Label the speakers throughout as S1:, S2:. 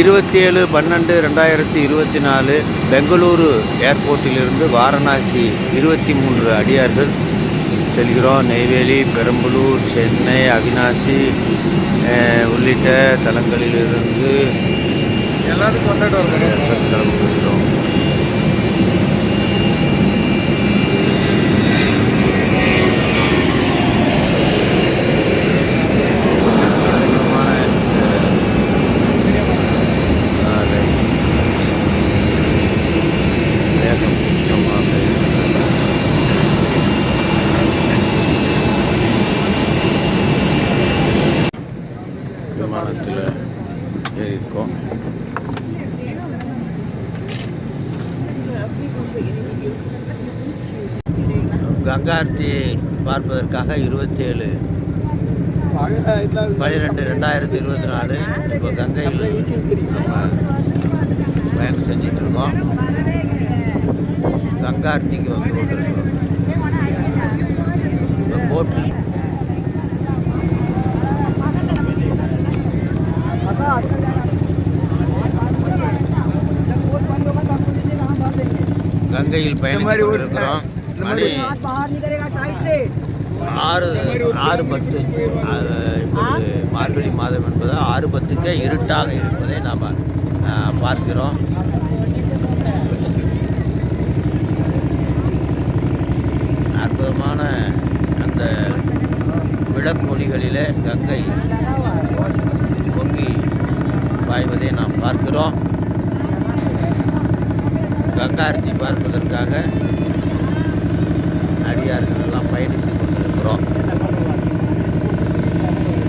S1: இருபத்தி ஏழு பன்னெண்டு ரெண்டாயிரத்தி இருபத்தி நாலு பெங்களூரு ஏர்போர்ட்டிலிருந்து வாரணாசி இருபத்தி மூன்று அடியார்கள் செல்கிறோம். நெய்வேலி பெரம்பலூர் சென்னை அவினாசி உள்ளிட்ட தலங்களிலிருந்து
S2: எல்லாத்துக்கும் கொண்டாட்டு வரணும்.
S1: கங்கா கங்கார்த்தி பார்ப்பதற்காக இருபத்தேழு. பன்னிரெண்டு ரெண்டாயிரத்தி இருபத்தி நாலு இப்போ கங்கையில் பயணம் செஞ்சுட்டு இருக்கோம் கங்கார்த்திக்கு வந்து கொண்டிருக்கிறோம் இப்போ இலங்கையில் பயணிக்கிறோம் மணி ஆறு ஆறு பத்து மார்கழி மாதம் என்பது ஆறு பத்துக்கே இருட்டாக இருப்பதை நாம் பார்க்கிறோம். அற்புதமான அந்த விளக்கொலிகளில் கங்கை பொங்கி பாய்வதை நாம் பார்க்கிறோம். கங்காரத்தி பார்ப்பதற்காக அடியார்கள் எல்லாம் பயணித்துக் கொண்டிருக்கிறோம்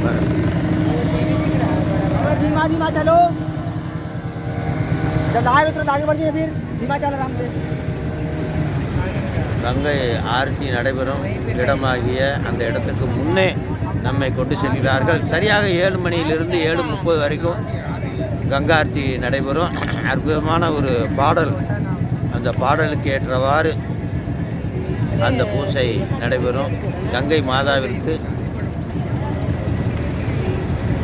S1: பாருங்க.
S3: थोड़ा धीमा धीमा चलो जब आगे तुरंत आगे बढ़ जाइए फिर धीमा चलो आराम से
S1: கங்கை ஆரத்தி நடைபெறும் இடமாகிய அந்த இடத்துக்கு முன்னே நம்மை கொண்டு செல்கிறார்கள் சரியாக ஏழு மணியிலிருந்து ஏழு முப்பது வரைக்கும் கங்கா ஆரத்தி நடைபெறும் அற்புதமான ஒரு பாடல் அந்த பாடலுக்கு ஏற்றவாறு அந்த பூசை நடைபெறும். கங்கை மாதாவிற்கு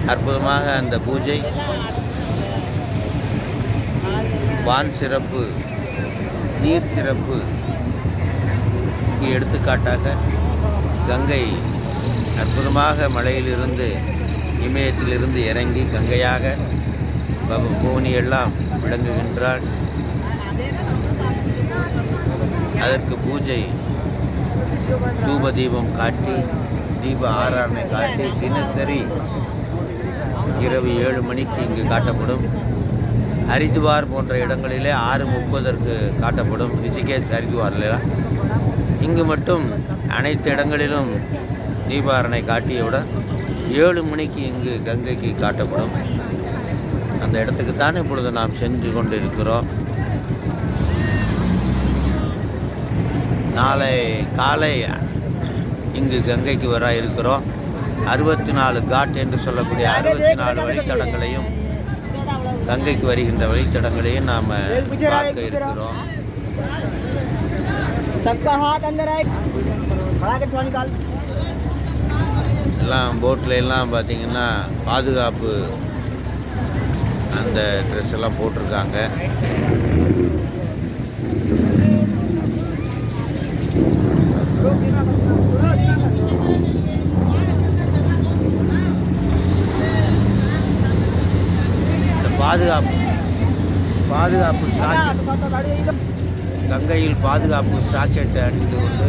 S1: அற்புதமாக அந்த பூஜை. வான் சிறப்பு நீர் சிறப்பு எடுத்துக்காட்டாக கங்கை அற்புதமாக மலையிலிருந்து இமயத்திலிருந்து இறங்கி கங்கையாக பவ- எல்லாம் விளங்குகின்றாள். அதற்கு பூஜை தூப தீபம் காட்டி தீப ஆராதனை காட்டி தினசரி இரவு ஏழு மணிக்கு இங்கு காட்டப்படும். ஹரித்வார் போன்ற இடங்களிலே ஆறு முப்பதற்கு காட்டப்படும். ரிஷிகேஷ் ஹரித்வாரில் இங்கு மட்டும் அனைத்து இடங்களிலும் தீபாரணை காட்டியவுடன் ஏழு மணிக்கு இங்கு கங்கைக்கு காட்டப்படும். அந்த இடத்துக்கு தான் இப்பொழுது நாம் சென்று கொண்டு நாளை காலை இங்கு கங்கைக்கு வர இருக்கிறோம். அறுபத்தி நாலு காட் என்று சொல்லக்கூடிய அறுபத்தி நாலு வழித்தடங்களையும் கங்கைக்கு வருகின்ற வழித்தடங்களையும் நாம் பார்க்க இருக்கிறோம். எல்லாம் போட்டில் எல்லாம் பார்த்தீங்கன்னா பாதுகாப்பு அந்த ட்ரெஸ் எல்லாம் போட்டிருக்காங்க. பாதுகாப்பு. பாதுகாப்பு கங்கையில் பாதுகாப்பு சாக்கெட்டை அணிந்து கொண்டு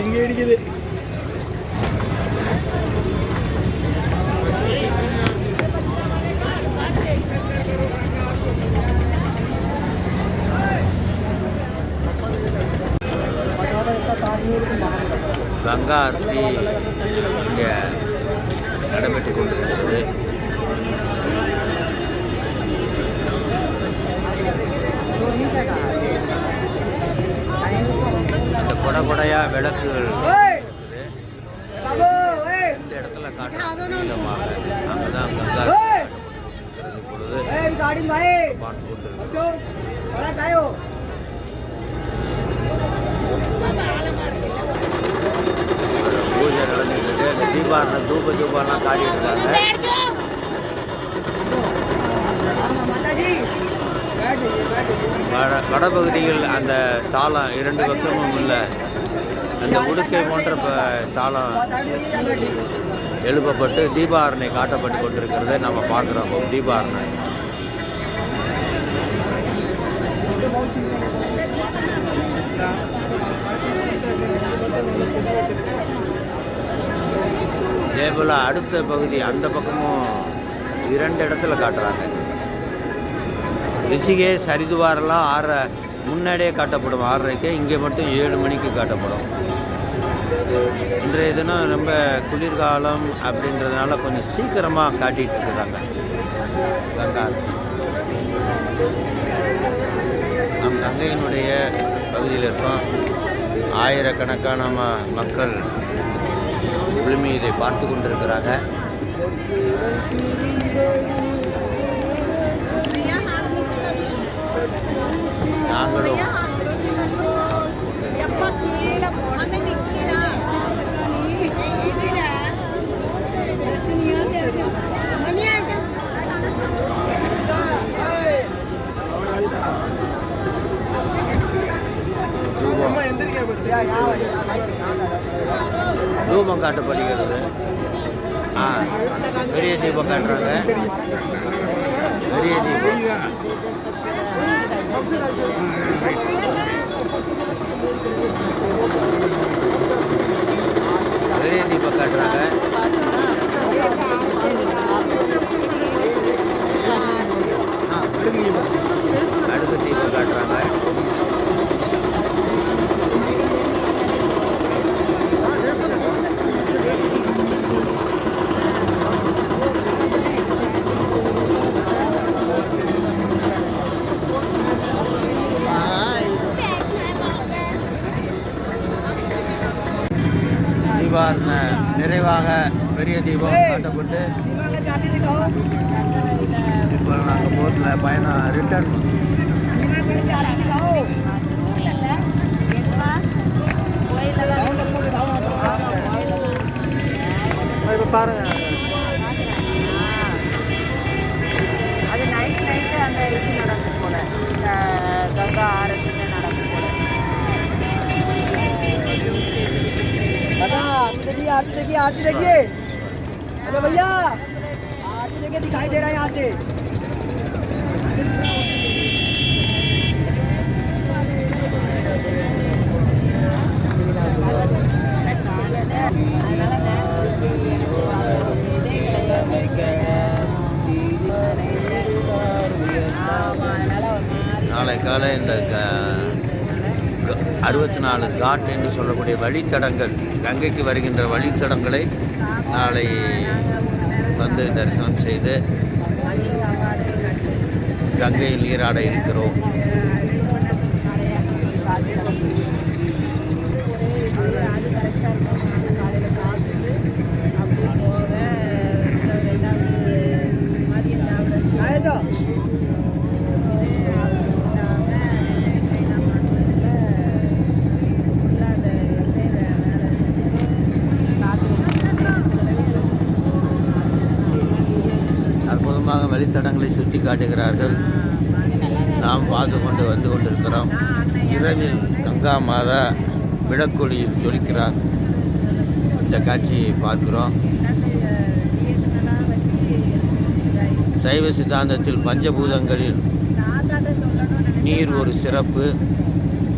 S2: இங்கே இருக்குது
S1: கங்கா ஆரத்தி இங்கே நடைபெற்று கொண்டிருக்கிறது. அந்த கொடை கொடையாக விளக்குகள் வட வடபகுதியில் அந்த தாளம் இரண்டு பக்கமும் உள்ள அந்த உடுக்கை போன்ற தாளம் எழுப்பப்பட்டு தீபாரணை காட்டப்பட்டு கொண்டிருக்கிறத. நம்ம பார்க்குறோம். தீபாரணை. இதே போல் அடுத்த பகுதி அந்த பக்கமும் இரண்டு இடத்துல காட்டுறாங்க. ரிஷிகேஷ் ஹரிதுவாரெல்லாம் ஆறரை முன்னாடியே காட்டப்படும். ஆறரைக்கு இங்கே மட்டும் ஏழு மணிக்கு காட்டப்படும். இன்றைய தினம் ரொம்ப குளிர்காலம் அப்படின்றதுனால கொஞ்சம் சீக்கிரமாக காட்டிட்டு இருக்கிறாங்க. கங்கா நம் கங்கையினுடைய பகுதியில் இருக்கோம். ஆயிரக்கணக்கான மக்கள் குழுமி இதை பார்த்து கொண்டிருக்கிறாங்க.
S2: எந்திரிக்க பத்தி
S1: தூபம் காட்டப்படுகிறது ஆ பெரிய தீபம் காட்டுறாங்க. பெரிய தீபம். சரி தீபம் காட்டுறாங்க இப்போ
S2: பாருங்க
S4: அது நைட் நைட்டு அந்த இது நடக்கும் போல இந்த கங்கா ஆரத்திலே நடக்கும் போல
S3: दादा आरती देखिए आरती देखिए आरती देखिए अरे भैया आरती देखिए दिखाई दे रहा है यहाँ से
S1: நாளை காலை இந்த அறுபத்தி நாலு காட் என்று சொல்லக்கூடிய வழித்தடங்கள் கங்கைக்கு வருகின்ற வழித்தடங்களை நாளை வந்து தரிசனம் செய்து கங்கையில் நீராட இருக்கிறோம். வழித்தடங்களை சுட்டி காட்டுகிறார்கள். நாம் பார்த்து கொண்டு வந்து கொண்டிருக்கிறோம். இரவில் கங்கா மாதா விளக்கொலியில் ஜொலிக்கிறார். இந்த காட்சியை பார்க்கிறோம். சைவ சித்தாந்தத்தில் பஞ்சபூதங்களில் நீர் ஒரு சிறப்பு.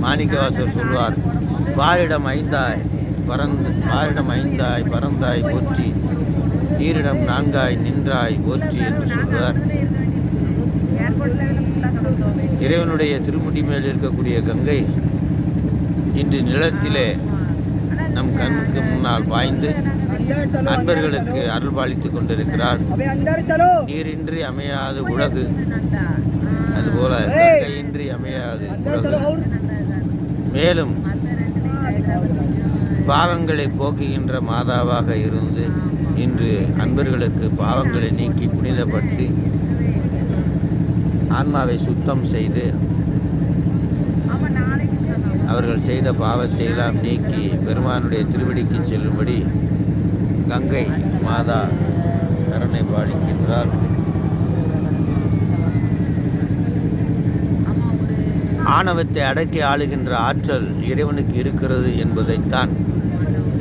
S1: மாணிக்கவாசர் சொல்வார் பாரிடம் ஐந்தாய் பறந்து பாரிடம் ஐந்தாய் பறந்தாய் போற்றி. ஈரிடம் நான்காய் நின்றாய் போற்றி என்று சொல்வார். இறைவனுடைய திருமுடி மேல் இருக்கக்கூடிய கங்கை இன்று நிலத்திலே நம் கண்ணுக்கு முன்னால் பாய்ந்து அன்பர்களுக்கு அருள்பாலித்துக் கொண்டிருக்கிறார். நீரின்றி அமையாது உலகு. அதுபோல இன்றி அமையாது உலகு. மேலும் பாவங்களை போக்குகின்ற மாதாவாக இருந்து இன்று அன்பர்களுக்கு பாவங்களை நீக்கி புனிதப்படுத்தி ஆன்மாவை சுத்தம் செய்து அவர்கள் செய்த பாவத்தை எல்லாம் நீக்கி பெருமானுடைய திருவடிக்கு செல்லும்படி கங்கை மாதா கருணை பாலிக்கின்றார். ஆணவத்தை அடக்கி ஆளுகின்ற ஆற்றல் இறைவனுக்கு இருக்கிறது என்பதைத்தான்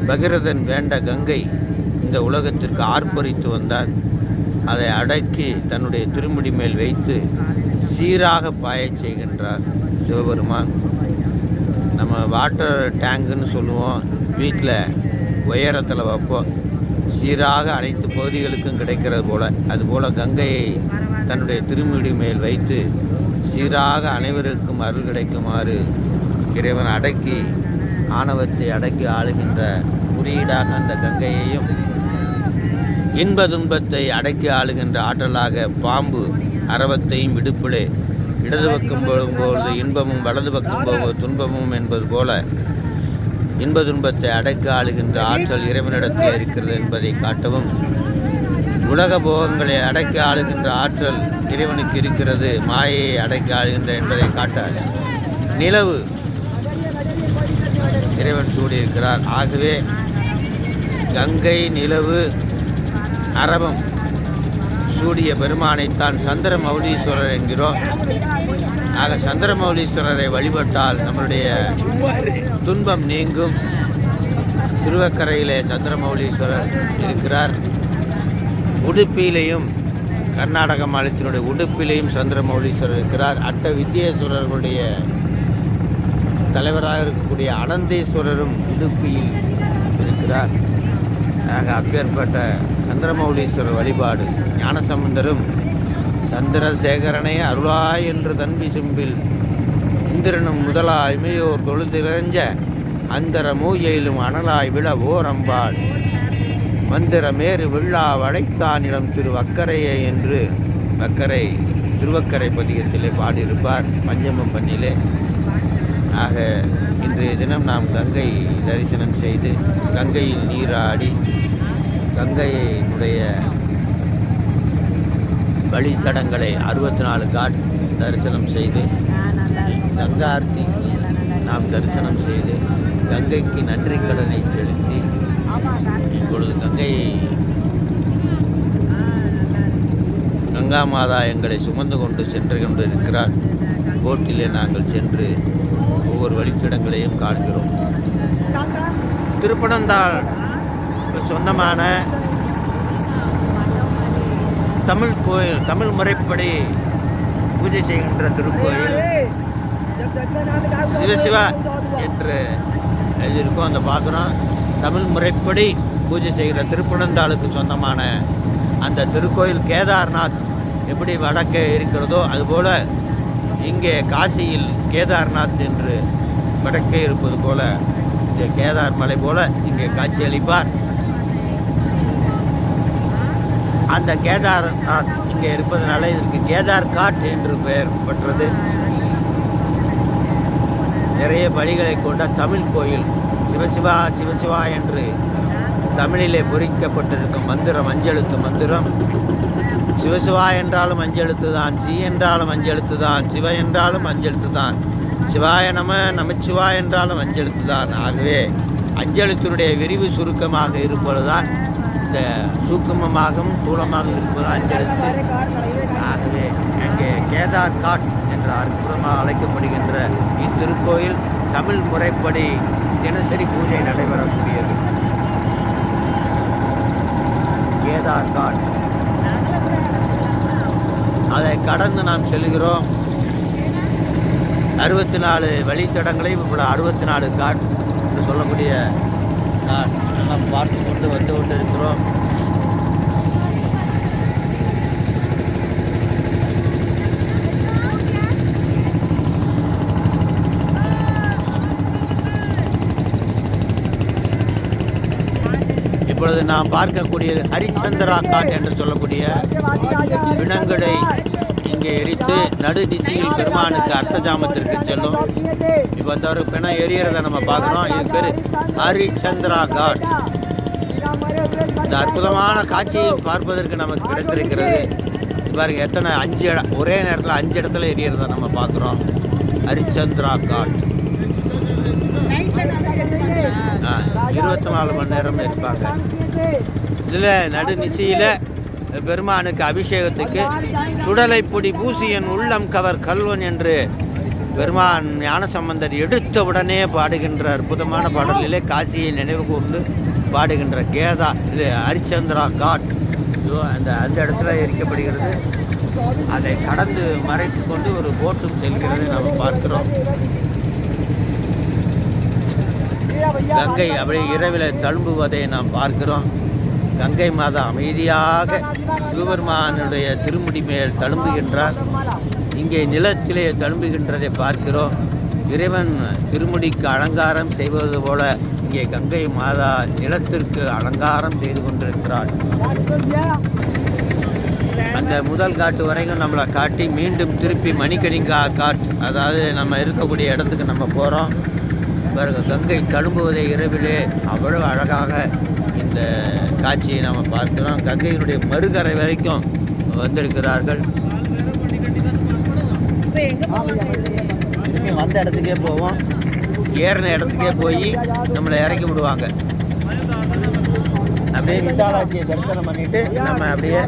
S1: பகிரதன் வேண்ட கங்கை இந்த உலகத்திற்கு ஆர்ப்பரித்து வந்தார். அதை அடக்கி தன்னுடைய திருமுடி மேல் வைத்து சீராக பாயச் செய்கின்றார் சிவபெருமான். நம்ம வாட்டர் டேங்குன்னு சொல்லுவோம். வீட்டில் உயரத்தில் வைப்போம். சீராக அனைத்து பகுதிகளுக்கும் கிடைக்கிறது போல். அதுபோல் கங்கையை தன்னுடைய திருமுடி மேல் வைத்து சீராக அனைவருக்கும் அருள் கிடைக்குமாறு இறைவன் அடக்கி ஆணவத்தை அடக்கி ஆளுகின்ற குறியீடாக அந்த கங்கையையும் இன்ப துன்பத்தை அடக்கி ஆளுகின்ற ஆற்றலாக பாம்பு அரவத்தையும் இடுப்பிலே இடது பக்கம் போகும்போது இன்பமும் வலது பக்கம் போகும்போது துன்பமும் என்பது போல இன்ப துன்பத்தை அடக்கி ஆளுகின்ற ஆற்றல் இறைவனிடத்தில் இருக்கிறது என்பதை காட்டவும் உலக போகங்களை அடக்கி ஆளுகின்ற ஆற்றல் இறைவனுக்கு இருக்கிறது மாயையை அடக்கி ஆளுகின்ற என்பதை காட்டாது. நிலவு இறைவன் சூடியிருக்கிறார். ஆகவே கங்கை நிலவு அரபம். சூடிய பெருமானைத்தான் சந்திர மௌலீஸ்வரர் என்கிறோம். ஆக சந்திர மௌலீஸ்வரரை வழிபட்டால் நம்மளுடைய துன்பம் நீங்கும். திருவக்கரையிலே சந்திரமௌலீஸ்வரர் இருக்கிறார். உடுப்பியிலையும் கர்நாடக மாநிலத்தினுடைய உடுப்பிலையும் சந்திரமௌலீஸ்வரர் இருக்கிறார். அட்ட வித்தியேஸ்வரர்களுடைய தலைவராக இருக்கக்கூடிய அனந்தேஸ்வரரும் உடுப்பியில் இருக்கிறார். ஆக அப்பேற்பட்ட சந்திரமௌலீஸ்வரர் வழிபாடு. ஞானசமுந்தரும் சந்திரசேகரனே அருளாய் என்று தன்பி செம்பில் இந்திரனும் முதலாய் இமையோர் தொழுதிறஞ்ச அந்தர மூயையிலும் அனலாய் விழ ஓரம்பாள். மந்திரமேறு விழா வளைத்தானிடம் திரு வக்கரையே என்று வக்கரை திருவக்கரை பதிகத்திலே பாடியிருப்பார் பஞ்சமம் பண்ணிலே. ஆக இன்றைய தினம் நாம் கங்கை தரிசனம் செய்து கங்கையில் நீராடி கங்கையினுடைய வழித்தடங்களை அறுபத்தி நாலு காட் தரிசனம் செய்து கங்கார்த்திக்கு நாம் தரிசனம் செய்து கங்கைக்கு நன்றி கடனை செலுத்தி இப்பொழுது கங்கையை கங்கா மாதா எங்களை சுமந்து கொண்டு சென்று கொண்டு இருக்கிறார் போட்டிலே நாங்கள் சென்று ஒவ்வொரு வழித்தடங்களையும் காண்கிறோம். திருப்பனந்தாள் சொந்தமான தமிழ் கோயில் தமிழ் முறைப்படி பூஜை செய்கின்ற திருக்கோயில் சிவசிவா என்று எழுதியிருக்கோம். அந்த பாத்திரம் தமிழ் முறைப்படி பூஜை செய்கிற திருப்பனந்தாளுக்கு சொந்தமான அந்த திருக்கோயில் கேதார்நாத் எப்படி வடக்கே இருக்கிறதோ அதுபோல் இங்கே காசியில் கேதார்நாத் என்று வடக்கே இருப்பது போல இங்கே கேதார் மலை போல இங்கே காட்சியளிப்பார் அந்த கேதார்நாத் இங்கே இருப்பதனால இதற்கு கேதார் காட் என்று பெயர் பெற்றது. நிறைய படிகளை கொண்ட தமிழ் கோயில் சிவசிவா சிவசிவா என்று தமிழிலே பொறிக்கப்பட்டிருக்கும் மந்திரம் அஞ்செழுத்து மந்திரம். சிவசிவா என்றாலும் அஞ்செழுத்து தான் சி என்றாலும் அஞ்செழுத்து தான் சிவ என்றாலும் அஞ்செழுத்து தான் சிவாய நம நமச்சிவா என்றாலும் அஞ்செழுத்து தான் ஆகவே அஞ்செழுத்தினுடைய விரிவு சுருக்கமாக இருப்பதுதான் இந்த சூக்குமமாக ஸ்தூலமாக இருப்பது அஞ்செழுத்து ஆகவே அங்கே கேதார் காட் என்ற அற்புதமாக அழைக்கப்படுகின்ற இத்திருக்கோயில் தமிழ் முறைப்படி தினசரி பூஜை நடைபெறக்கூடியது. கேதார் காட். அதை கடந்து நாம் செல்கிறோம். அறுபத்தி நாலு வழித்தடங்களையும் இப்போ அறுபத்தி நாலு காட் என்று சொல்லக்கூடிய காட். நாம் பார்த்து கொண்டு வந்து கொண்டு இருக்கிறோம் இப்பொழுது நாம் பார்க்கக்கூடியது ஹரிச்சந்திரா காட் என்று சொல்லக்கூடிய பிணங்களை இங்கே எரித்து நடு திசையில் பெருமானுக்கு அர்த்தஜாமத்திற்கு செல்லும். இப்போ இந்த ஒரு பிணம் எரியறதை நம்ம பார்க்குறோம் இது பேர் ஹரிச்சந்திரா காட். இந்த அற்புதமான காட்சியை பார்ப்பதற்கு நமக்கு கிடைத்திருக்கிறது. பாருங்க எத்தனை அஞ்சு இடம் ஒரே நேரத்தில் அஞ்சு இடத்துல எரியறதை நம்ம பார்க்குறோம். ஹரிச்சந்திரா காட் ஆ, இருபத்தி நாலு மணி நேரம் இருப்பாங்க. இதில் நடுநிசையில் பெருமானுக்கு அபிஷேகத்துக்கு சுடலை பொடி பூசியன் உள்ளம் கவர் கல்வன் என்று பெருமான் ஞானசம்பந்தர் எடுத்த உடனே பாடுகின்ற அற்புதமான பாடலிலே காசியை நினைவு கூர்ந்து பாடுகின்ற கேதா இது ஹரிச்சந்திரா காட். அந்த அந்த இடத்துல எரிக்கப்படுகிறது. அதை கடந்து மறைத்து கொண்டு ஒரு போட்டும் செல்கிறது. நாம் பார்க்கிறோம். கங்கை அப்படியே இரவில் தழும்புவதை நாம் பார்க்கிறோம். கங்கை மாதா அமைதியாக சிவபெருமானுடைய திருமுடி மேல் தழும்புகின்றார். இங்கே நிலத்திலே தழும்புகின்றதை பார்க்கிறோம். இறைவன் திருமுடிக்கு அலங்காரம் செய்வது போல இங்கே கங்கை மாதா நிலத்திற்கு அலங்காரம் செய்து கொண்டிருக்கிறாள். அந்த முதல் காட்டு வரைக்கும் நம்மளை காட்டி மீண்டும் திருப்பி மணிக்கணிங்கா காட் அதாவது நம்ம இருக்கக்கூடிய இடத்துக்கு நம்ம போகிறோம் பிறகு கங்கை தழும்புவதை இரவிலே அவ்வளவு அழகாக இந்த காட்சியை நாம் பார்க்கிறோம். கங்கையினுடைய மறுகரை வரைக்கும் வந்திருக்கிறார்கள். வந்த இடத்துக்கே போவோம். ஏறின இடத்துக்கே போய் நம்மளை இறக்கி விடுவாங்க. அப்படியே விசாலாட்சியை தரிசனம் பண்ணிட்டு நம்ம அப்படியே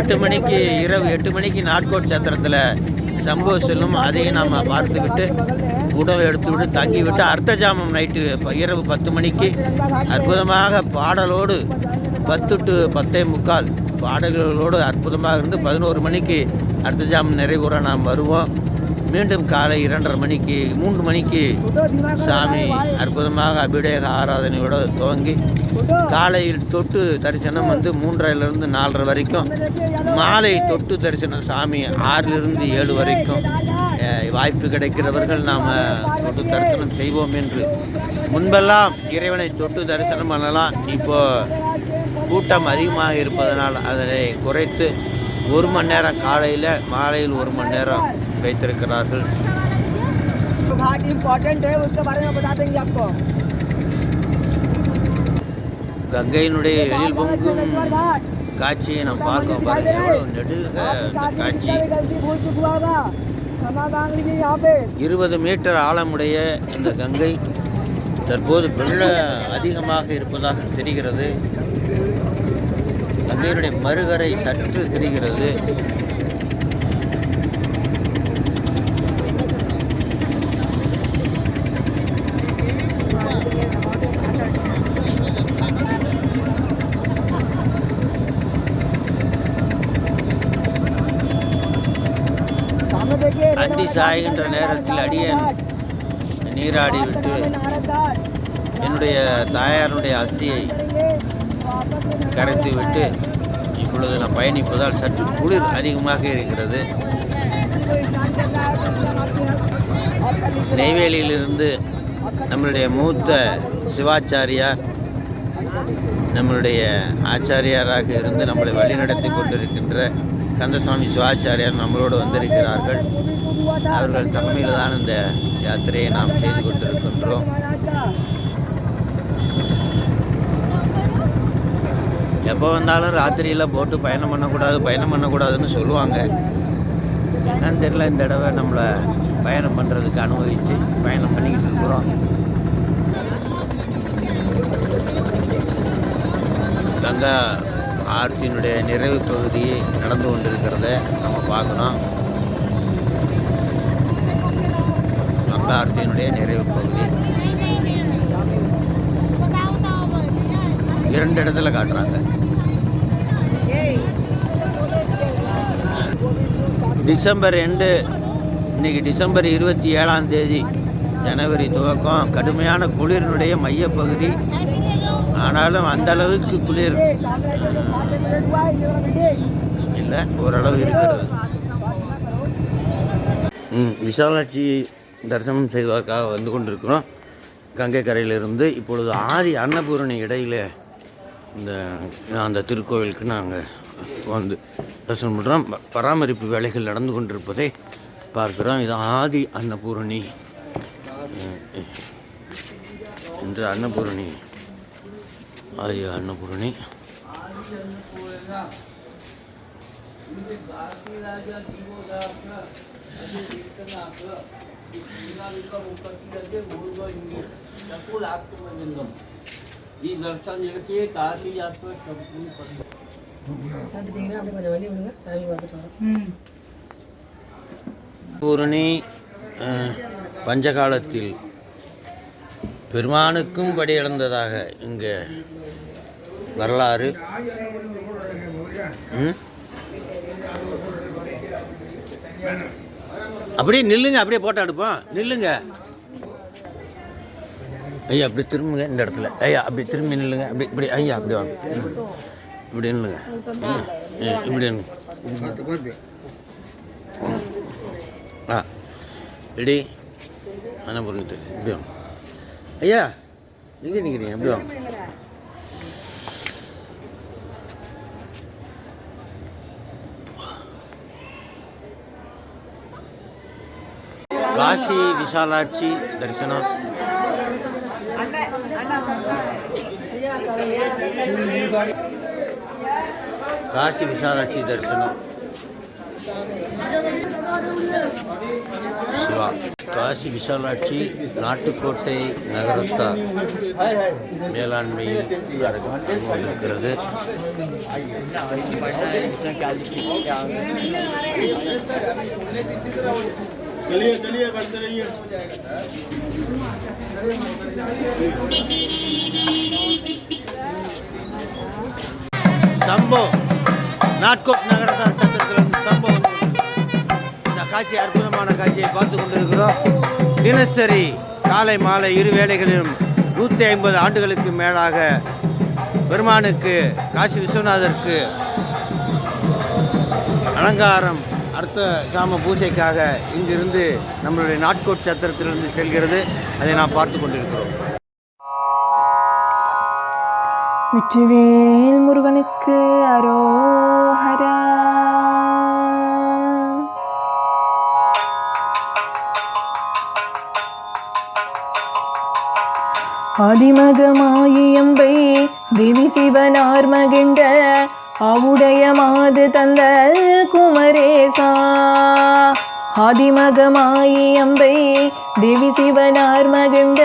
S1: எட்டு மணிக்கு இரவு எட்டு மணிக்கு நாட்கோட் சத்திரத்தில் சம்பவ செல்லும் அதையும் நம்ம பார்த்துக்கிட்டு உணவு எடுத்துவிட்டு தங்கிவிட்டு அர்த்தஜாமம் நைட்டு இரவு பத்து மணிக்கு அற்புதமாக பாடலோடு பத்து டு பத்தே முக்கால் பாடல்களோடு அற்புதமாக இருந்து பதினோரு மணிக்கு அர்த்த ஜாமம் நிறைவுற நாம் வருவோம். மீண்டும் காலை இரண்டரை மணிக்கு மூன்று மணிக்கு சாமி அற்புதமாக அபிடேக ஆராதனையோடு துவங்கி காலையில் தொட்டு தரிசனம் வந்து மூன்றரைலேருந்து நாலரை வரைக்கும் மாலை தொட்டு தரிசனம் சாமி ஆறிலிருந்து ஏழு வரைக்கும். வாய்ப்பு கிடைக்கிறவர்கள் நாம் தொட்டு தரிசனம் செய்வோம் என்று முன்பெல்லாம் இறைவனை தொட்டு தரிசனம் பண்ணலாம் இப்போ கூட்டம் அதிகமாக இருப்பதனால் அதனை குறைத்து ஒரு மணி நேரம் காலையில் மாலையில் ஒரு மணி நேரம் வைத்திருக்கிறார்கள்
S3: घाट इम्पोर्टेंट है उसके बारे में बता देंगे आपको
S1: கங்கையினுடைய எழில் பொங்கும் காட்சியை நாம் பார்க்கிறோம் பாருங்க எவ்வளோ நெடுக அந்த காட்சி இருபது மீட்டர் ஆழமுடைய இந்த கங்கை தற்போது வெள்ள அதிகமாக இருப்பதாக தெரிகிறது. கங்கையினுடைய மறுகரை சற்று தெரிகிறது. சாய்கின்ற நேரத்தில் அடியேன் நீராடிவிட்டு என்னுடைய தாயாருடைய அஸ்தியை கரைத்து விட்டு இப்பொழுது நான் பயணிப்பதால் சற்று குளிர் அதிகமாக இருக்கிறது. நெய்வேலியிலிருந்து நம்மளுடைய மூத்த சிவாச்சாரியார் நம்மளுடைய ஆச்சாரியாராக இருந்து நம்மளை வழிநடத்தி கொண்டிருக்கின்ற கந்தசாமி சிவாச்சாரியார் நம்மளோடு வந்திருக்கிறார்கள். அவர்கள் தலைமையில் தான் இந்த யாத்திரையை நாம் செய்து கொண்டிருக்கின்றோம். எப்போ வந்தாலும் ராத்திரியில் போட்டு பயணம் பண்ணக்கூடாது பயணம் பண்ணக்கூடாதுன்னு சொல்லுவாங்க. என்னன்னு தெரியல இந்த தடவை நம்மளை பயணம் பண்ணுறதுக்கு அனுமதித்து பயணம் பண்ணிக்கிட்டு இருக்கிறோம். கங்கா ஆர்த்தியினுடைய நிறைவு பகுதி நடந்து கொண்டிருக்கிறத நம்ம பார்க்கணும். கங்கா ஆர்த்தியினுடைய நிறைவு பகுதி. இரண்டு இடத்துல காட்டுறாங்க. டிசம்பர் ரெண்டு இன்னைக்கு டிசம்பர் இருபத்தி ஏழாம் தேதி ஜனவரி துவக்கம். கடுமையான குளிரினுடைய மையப்பகுதி. ஆனாலும் அந்த அளவுக்கு குளிர் இல்லை ஓரளவு இருக்கிறது. ம் விசாலாட்சி தரிசனம் செய்வதற்காக வந்து கொண்டிருக்கிறோம். கங்கை கரையிலிருந்து இப்பொழுது ஆதி அன்னபூரணி இடையில இந்த அந்த திருக்கோவிலுக்கு நாங்கள் வந்து தரிசனம் பண்ணுறோம் பராமரிப்பு வேலைகள் நடந்து கொண்டிருப்பதை பார்க்கிறோம். இது ஆதி அன்னபூரணி. என்று அன்னபூரணி ஆரிய அன்னபூரணி.
S3: ఈ దర్శనం జరిపి కాశీ యాత్ర
S1: பூரணி பஞ்சகாலத்தில் பெருமானுக்கும் படி இழந்ததாக இங்கே வரலாறு? அப்படியே நில்லுங்க அப்படியே போட்டோ எடுப்போம். நில்லுங்க. ஐயா அப்படி திரும்புங்க இந்த இடத்துல. ஐயா அப்படி திரும்பி நில்லுங்க. அப்படி இப்படி ஐயா அப்படி வாங்க. இப்படி நில்லுங்க. இப்படி ஆ ரெடி. அண்ணா பொருள் இப்படி வாங்க. ஐயா நீங்கள் நிற்கிறீங்க எப்படி காசி விசாலாட்சி தரிசனம். காசி விசாலாட்சி தரிசனம். சிவா காசி விசாலாட்சி நாட்டுக்கோட்டை நகரத்தார் மேலாண்மையில் இருக்கிறது
S2: चलिए चलिए बढ़ते रहिए
S1: சம்போ நாட்கோட் நகரத்தார் சத்திரத்திலிருந்து சம்போ வந்து இந்த காட்சி அற்புதமான காட்சியை பார்த்து கொண்டிருக்கிறோம். தினசரி காலை மாலை இரு வேளைகளிலும் நூற்றி ஐம்பது ஆண்டுகளுக்கு மேலாக பெருமானுக்கு காசி விஸ்வநாதருக்கு அலங்காரம் அர்த்த சாம பூஜைக்காக இங்கிருந்து நம்மளுடைய நாட்கோட் சத்திரத்திலிருந்து செல்கிறது. அதை நாம் பார்த்து கொண்டிருக்கிறோம்.
S4: வெற்றிவேல் முருகனுக்கு அரோஹரா. ஆதிமகமாயியம்பை தேவி சிவனார் மகிண்ட அவுடைய மாது தந்த குமரேசா. ஆதிமகமாயியம்பை தேவி சிவனார் மகிண்ட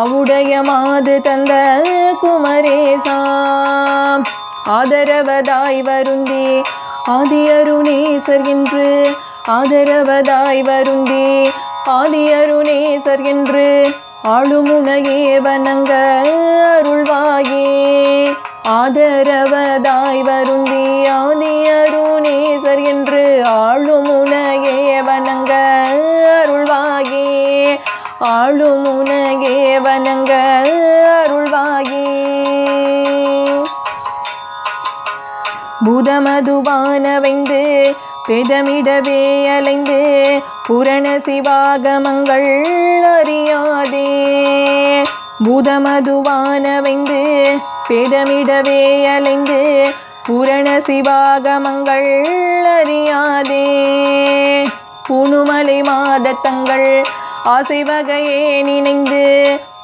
S4: அவுடைய மாது தந்த குமரேசா. ஆதரவதாய் வருந்தி ஆதியருணேசர் என்று ஆதரவதாய் வருந்தி ஆதியருணேசர் என்று ஆளுமுனையே வணங்க அருள்வாயே. ஆதரவதாய் வருந்தி ஆதியருணேசர் என்று ஆளுமுனையே வணங்க அருள்வாயே. ஆளுமுனையே வணங்க அருள்வாயே. பூதமதுவானவைந்து பெதமிடவே அலைந்து புரண சிவாகமங்கள் அறியாதே. பூதமதுவானவைந்து பெதமிடவே அலைந்து புரண சிவாகமங்கள் அறியாதே. புனுமலை மாதத்தங்கள் ஆசைவகையே நினைந்து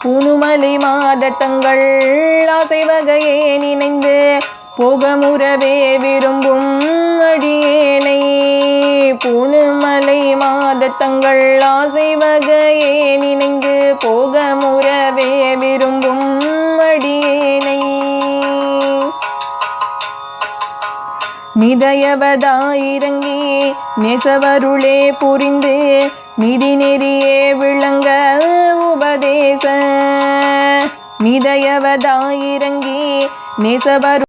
S4: புனுமலை மாதத்தங்கள் ஆசைவகையே நினைந்து போகமுறவே விரும்பும் அடியேனை. பூணுமலை மாதத்தங்கள் ஆசை வகையே நினைந்து போகமுறவே விரும்பும் அடியேனை. நிதயவதாயிரங்கி நெசவருளே புரிந்து நிதி நெறியே விளங்க உபதேச. நிதயவதாயிரங்கி நெசவரு